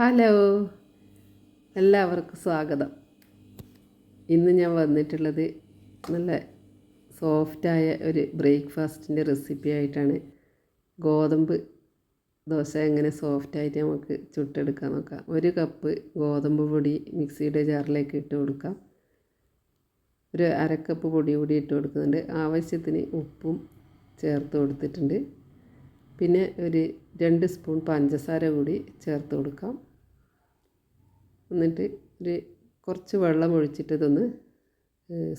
Hello. എല്ലാവർക്കും സ്വാഗതം. ഇന്ന് ഞാൻ വന്നിട്ടുള്ളത് നല്ല സോഫ്റ്റായ ഒരു ബ്രേക്ക്ഫാസ്റ്റിന്റെ റെസിപ്പി ആയിട്ടാണ്. ഗോതമ്പ് ദോശ എങ്ങനെ സോഫ്റ്റായിട്ട് നമുക്ക് ചുട്ടെടുക്കാൻ നോക്കാം. ഒരു കപ്പ് ഗോതമ്പ് പൊടി മിക്സിയുടെ ജാറിലേക്ക് ഇട്ട് കൊടുക്കാം. ഒരു അരക്കപ്പ് പൊടി കൂടി ഇട്ട് കൊടുക്കുന്നുണ്ട്. ആവശ്യത്തിന് ഉപ്പും ചേർത്ത് കൊടുത്തിട്ടുണ്ട്. പിന്നെ ഒരു രണ്ട് സ്പൂൺ പഞ്ചസാര കൂടി ചേർത്ത് കൊടുക്കാം. എന്നിട്ട് ഒരു കുറച്ച് വെള്ളം ഒഴിച്ചിട്ട് ഇതൊന്ന്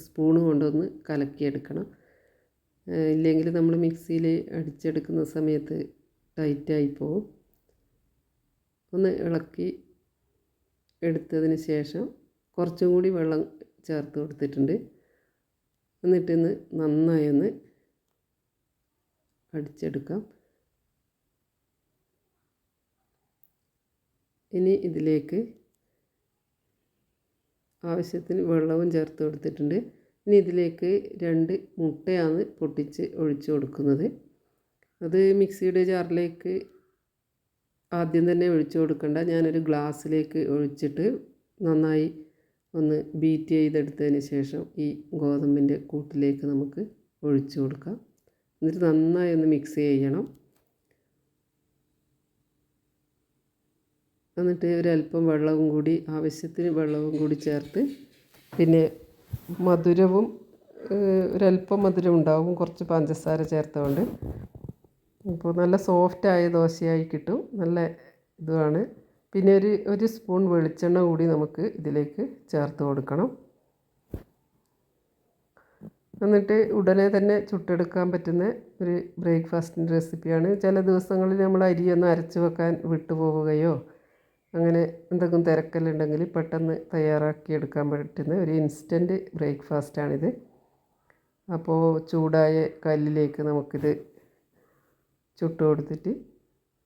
സ്പൂണ് കൊണ്ടൊന്ന് കലക്കിയെടുക്കണം. ഇല്ലെങ്കിൽ നമ്മൾ മിക്സിയിൽ അടിച്ചെടുക്കുന്ന സമയത്ത് ടൈറ്റായി പോവും. ഒന്ന് ഇളക്കി എടുത്തതിന് ശേഷം കുറച്ചും കൂടി വെള്ളം ചേർത്ത് കൊടുത്തിട്ടുണ്ട്. എന്നിട്ടിന്ന് നന്നായി ഒന്ന് അടിച്ചെടുക്കാം. ഇനി ഇതിലേക്ക് ആവശ്യത്തിന് വെള്ളവും ചേർത്ത് കൊടുത്തിട്ടുണ്ട്. ഇനി ഇതിലേക്ക് രണ്ട് മുട്ടയാണ് പൊട്ടിച്ച് ഒഴിച്ച് കൊടുക്കുന്നത്. അത് മിക്സിയുടെ ജാറിലേക്ക് ആദ്യം തന്നെ ഒഴിച്ചു കൊടുക്കണ്ട. ഞാനൊരു ഗ്ലാസ്സിലേക്ക് ഒഴിച്ചിട്ട് നന്നായി ഒന്ന് ബീറ്റ് ചെയ്തെടുത്തതിന് ശേഷം ഈ ഗോതമ്പിന്റെ കൂട്ടിലേക്ക് നമുക്ക് ഒഴിച്ചു കൊടുക്കാം. എന്നിട്ട് നന്നായി ഒന്ന് മിക്സ് ചെയ്യണം. എന്നിട്ട് ഒരല്പം വെള്ളവും കൂടി ആവശ്യത്തിന് വെള്ളവും കൂടി ചേർത്ത് പിന്നെ മധുരവും ഒരല്പം മധുരം ഉണ്ടാവും. കുറച്ച് പഞ്ചസാര ചേർത്തുകൊണ്ട് അപ്പോൾ നല്ല സോഫ്റ്റായ ദോശയായി കിട്ടും. നല്ല ഇതുമാണ്. പിന്നെ ഒരു ഒരു സ്പൂൺ വെളിച്ചെണ്ണ കൂടി നമുക്ക് ഇതിലേക്ക് ചേർത്ത് കൊടുക്കണം. എന്നിട്ട് ഉടനെ തന്നെ ചുട്ടെടുക്കാൻ പറ്റുന്ന ഒരു ബ്രേക്ക്ഫാസ്റ്റിന്റെ റെസിപ്പിയാണ് ചില ദിവസങ്ങളിൽ നമ്മൾ അരിയൊന്നും അരച്ച് വെക്കാൻ വിട്ടുപോവുകയോ അങ്ങനെ എന്തെങ്കിലും തിരക്കല്ലുണ്ടെങ്കിൽ പെട്ടെന്ന് തയ്യാറാക്കി എടുക്കാൻ പറ്റുന്ന ഒരു ഇൻസ്റ്റന്റ് ബ്രേക്ക്ഫാസ്റ്റാണിത് അപ്പോൾ ചൂടായ കല്ലിലേക്ക് നമുക്കിത് ചുട്ട് കൊടുത്തിട്ട്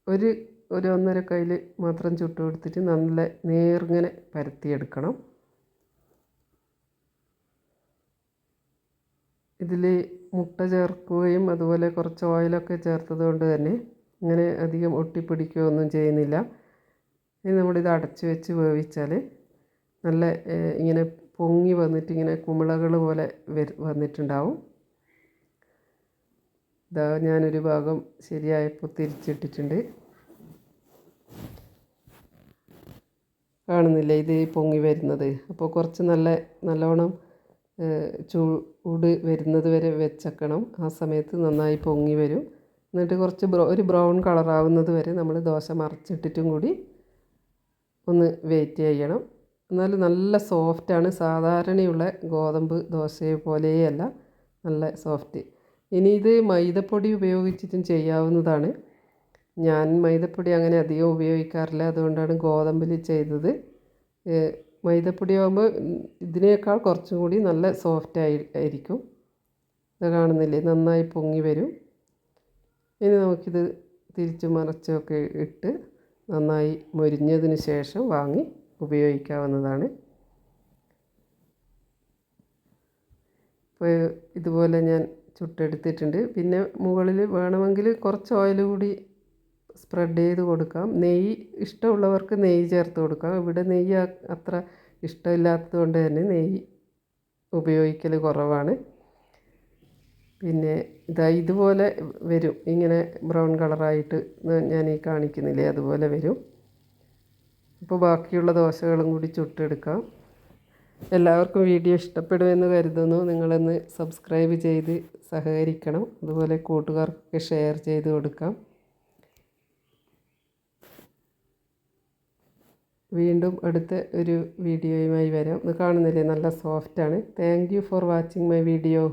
ഒരു ഒരു ഒന്നര കയ്യിൽ മാത്രം ചുട്ട് കൊടുത്തിട്ട് നല്ല നേർങ്ങനെ പരത്തിയെടുക്കണം. ഇതിൽ മുട്ട ചേർക്കുകയും അതുപോലെ കുറച്ച് ഓയിലൊക്കെ ചേർത്തത് കൊണ്ട് തന്നെ ഇങ്ങനെ അധികം ഒട്ടിപ്പിടിക്കുകയൊന്നും ചെയ്യുന്നില്ല. ഇനി നമ്മളിത് അടച്ച് വെച്ച് വേവിച്ചാൽ നല്ല ഇങ്ങനെ പൊങ്ങി വന്നിട്ട് ഇങ്ങനെ കുമിളകൾ പോലെ വന്നിട്ടുണ്ടാവും. ഇതാ ഞാനൊരു ഭാഗം ശരിയായപ്പോൾ തിരിച്ചിട്ടിട്ടുണ്ട്. കാണുന്നില്ല ഇത് പൊങ്ങി വരുന്നത്? അപ്പോൾ കുറച്ച് നല്ല നല്ലോണം ചൂട് വരുന്നത് വരെ വെച്ചേക്കണം. ആ സമയത്ത് നന്നായി പൊങ്ങി വരും. എന്നിട്ട് കുറച്ച് ബ്രൗ ഒരു ബ്രൗൺ കളറാവുന്നത് വരെ നമ്മൾ ദോശ മറച്ചിട്ടിട്ടും കൂടി ഒന്ന് വെയിറ്റ് ചെയ്യണം. എന്നാലും നല്ല സോഫ്റ്റാണ് സാധാരണയുള്ള ഗോതമ്പ് ദോശയെ പോലെയല്ല. നല്ല സോഫ്റ്റ് ഇനി ഇത് മൈദപ്പൊടി ഉപയോഗിച്ചിട്ടും ചെയ്യാവുന്നതാണ്. ഞാൻ മൈദപ്പൊടി അങ്ങനെ അധികം ഉപയോഗിക്കാറില്ല. അതുകൊണ്ടാണ് ഗോതമ്പിൽ ചെയ്തത്. മൈദപ്പൊടി ആകുമ്പോൾ ഇതിനേക്കാൾ കുറച്ചും കൂടി നല്ല സോഫ്റ്റ് ആയി ആയിരിക്കും. ഇത് കാണുന്നില്ലേ? നന്നായി പൊങ്ങി വരും. ഇനി നമുക്കിത് തിരിച്ചു മറച്ചൊക്കെ ഇട്ട് നന്നായി മൊരിഞ്ഞതിന് ശേഷം വാങ്ങി ഉപയോഗിക്കാവുന്നതാണ്. ഇപ്പോൾ ഇതുപോലെ ഞാൻ ചുട്ടെടുത്തിട്ടുണ്ട്. പിന്നെ മുകളിൽ വേണമെങ്കിൽ കുറച്ച് ഓയിൽ കൂടി സ്പ്രെഡ് ചെയ്ത് കൊടുക്കാം. നെയ്യ് ഇഷ്ടമുള്ളവർക്ക് നെയ്യ് ചേർത്ത് കൊടുക്കാം. ഇവിടെ നെയ്യ് അത്ര ഇഷ്ടമില്ലാത്തത് കൊണ്ട് തന്നെ നെയ്യ് ഉപയോഗിക്കൽ കുറവാണ്. പിന്നെ ഇതാ ഇതുപോലെ വരും. ഇങ്ങനെ ബ്രൗൺ കളറായിട്ട് ഞാൻ ഈ കാണിക്കുന്നില്ലേ? അതുപോലെ വരും. അപ്പോൾ ബാക്കിയുള്ള ദോശകളും കൂടി ചുട്ടെടുക്കാം. എല്ലാവർക്കും വീഡിയോ ഇഷ്ടപ്പെടുമെന്ന് കരുതുന്നു. നിങ്ങളൊന്ന് സബ്സ്ക്രൈബ് ചെയ്ത് സഹകരിക്കണം. അതുപോലെ കൂട്ടുകാർക്കൊക്കെ ഷെയർ ചെയ്ത് കൊടുക്കാം. വീണ്ടും അടുത്ത ഒരു വീഡിയോയുമായി വരാം. ഇത് കാണുന്നില്ലേ? നല്ല സോഫ്റ്റാണ്. Thank you for watching my video.